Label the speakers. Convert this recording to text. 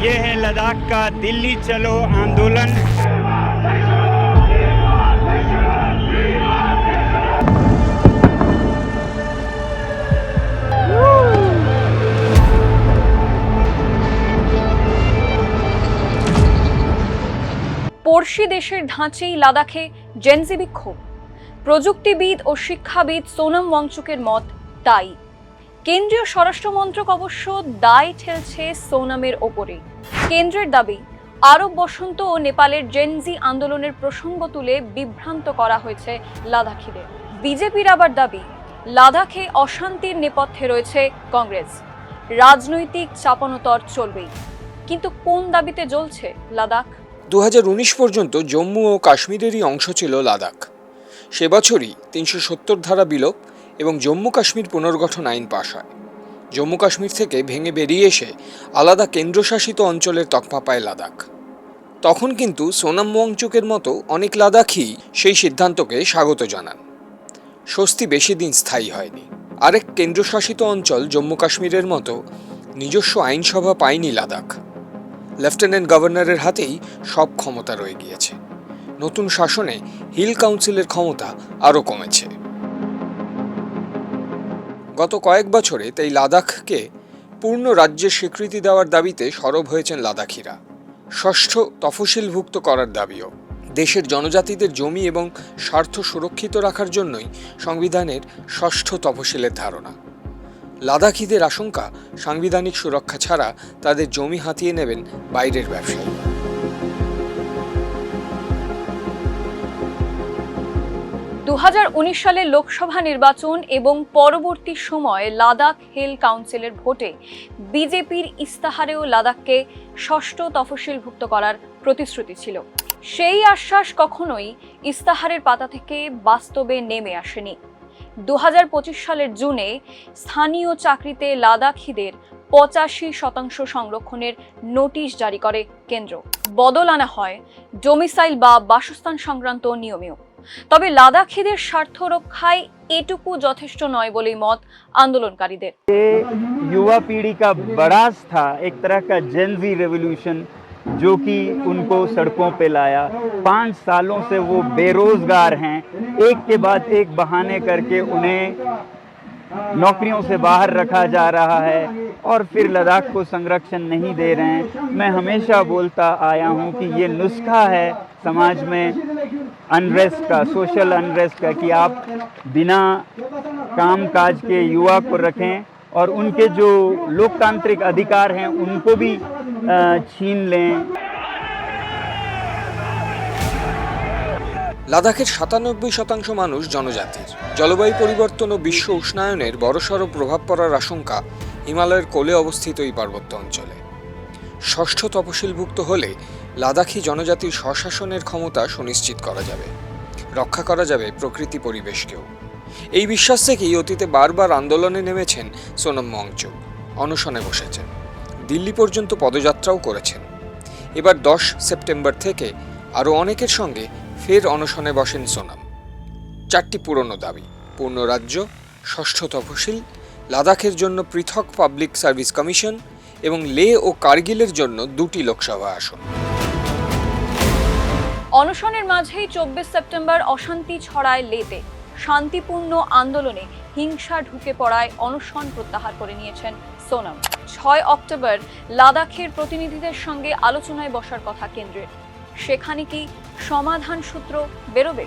Speaker 1: ये है लद्दाख का दिल्ली चलो आंदोलन
Speaker 2: পড়শি দেশের ধাঁচেই লাদাখে জেনজি বিক্ষোভ প্রযুক্তিবিদ ও শিক্ষাবিদ সোনম ওয়াংচুকের মত তাই কেন্দ্রীয় স্বরাষ্ট্রমন্ত্রক অবশ্য দায় ঠেলছে সোনামের ওপরে কেন্দ্রের দাবি, আরব বসন্ত ও নেপালের জেনজি আন্দোলনের প্রসঙ্গ তুলে বিভ্রান্ত করা হয়েছে লাদাখিদের। বিজেপির আবার দাবি, লাদাখে অশান্তির নেপথ্যে রয়েছে কংগ্রেস। রাজনৈতিক চাপানোতর চলবেই। কিন্তু কোন দাবিতে জ্বলছে লাদাখ?
Speaker 3: দু হাজার উনিশ পর্যন্ত জম্মু ও কাশ্মীরেরই অংশ ছিল লাদাখ। সে বছরই তিনশো সত্তর ধারা বিলোপ এবং জম্মু কাশ্মীর পুনর্গঠন আইন পাশ হয়। জম্মু কাশ্মীর থেকে ভেঙে বেরিয়ে এসে আলাদা কেন্দ্রশাসিত অঞ্চলের তকমা পায় লাদাখ। তখন কিন্তু সোনাম ওয়াংচুকের মতো অনেক লাদাখই সেই সিদ্ধান্তকে স্বাগত জানান। স্বস্তি বেশি দিন স্থায়ী হয়নি। আরেক কেন্দ্রশাসিত অঞ্চল জম্মু কাশ্মীরের মতো নিজস্ব আইনসভা পায়নি লাদাখ। লেফটেন্যান্ট গভর্নরের হাতেই সব ক্ষমতা রয়ে গিয়েছে। নতুন শাসনে হিল কাউন্সিলের ক্ষমতা আরও কমেছে। গত কয়েক বছরে তাই লাদাখকে পূর্ণ রাজ্যের স্বীকৃতি দেওয়ার দাবিতে সরব হয়েছেন লাদাখিরা। ষষ্ঠ তফসিলভুক্ত করার দাবিও। দেশের জনজাতিদের জমি এবং স্বার্থ সুরক্ষিত রাখার জন্যই সংবিধানের ষষ্ঠ তফসিলের ধারণা। লাদাখিদের আশঙ্কা, সাংবিধানিক সুরক্ষা ছাড়া তাদের জমি হাতিয়ে নেবেন বাইরের ব্যবসায়ী
Speaker 2: দু সালের লোকসভা নির্বাচন এবং পরবর্তী সময়ে লাদাখ হিল কাউন্সিলের ভোটে বিজেপির ইস্তাহারেও লাদাখকে ষষ্ঠ তফসিলভুক্ত করার প্রতিশ্রুতি ছিল। সেই আশ্বাস কখনোই ইস্তাহারের পাতা থেকে বাস্তবে নেমে আসেনি। দু হাজার পঁচিশ সালের জুনে স্থানীয় চাকরিতে লাদাখিদের পঁচাশি শতাংশ সংরক্ষণের নোটিশ জারি করে কেন্দ্র। বদল আনা হয় ডোমিসাইল বা বাসস্থান সংক্রান্ত নিয়মেও। তবে লাদাখিদের স্বার্থ রক্ষায় এটুকু যথেষ্ট নয় বলেই মত আন্দোলনকারীদের
Speaker 1: युवा पीढ़ी का बड़ास था एक तरह का जेनजी रेवोल्यूशन जो कि उनको सड़कों पे लाया पाँच सालों से वो बेरोजगार हैं एक के बाद एक बहाने करके उन्हें नौकरियों से बाहर रखा जा रहा है और फिर लद्दाख को संरक्षण नहीं दे रहे हैं मैं हमेशा बोलता आया हूँ कि ये नुस्खा है समाज में अनरेस्ट का सोशल अनरेस्ट का कि आप बिना काम काज के युवा को रखें और उनके जो लोकतांत्रिक अधिकार हैं उनको भी अ, छीन लें
Speaker 3: লাদাখের সাতানব্বই শতাংশ মানুষ জনজাতির জলবায়ু পরিবর্তন ও বিশ্ব উষ্ণায়নের বড়সড় প্রভাব পড়ার আশঙ্কা হিমালয়ের কোলে অবস্থিত এই পার্বত্য অঞ্চলে ষষ্ঠ তপশিলভুক্ত হলে লাদাখি জনজাতির স্বশাসনের ক্ষমতা সুনিশ্চিত করা যাবে। রক্ষা করা যাবে প্রকৃতি পরিবেশকেও। এই বিশ্বাস থেকেই অতীতে বারবার আন্দোলনে নেমেছেন সোনম ওয়াংচুক অনশনে বসেছেন। দিল্লি পর্যন্ত পদযাত্রাও করেছেন। এবার দশ সেপ্টেম্বর থেকে আরও অনেকের সঙ্গে ফের অনশনে বসেন সোনাম। চারটি পুরনো দাবি, পূর্ণ রাজ্য, ষষ্ঠ তফসিল, লাদাখের জন্য পৃথক পাবলিক সার্ভিস কমিশন এবং লে ও কার্গিলের জন্য দুটি লোকসভা আসন।
Speaker 2: অনশনের মাঝেই চব্বিশ সেপ্টেম্বর অশান্তি ছড়ায় লেতে। শান্তিপূর্ণ আন্দোলনে হিংসা ঢুকে পড়ায় অনশন প্রত্যাহার করে নিয়েছেন সোনাম। ছয় অক্টোবর লাদাখের প্রতিনিধিদের সঙ্গে আলোচনায় বসার কথা কেন্দ্রের। সেখানে কি সমাধান সূত্র বেরোবে?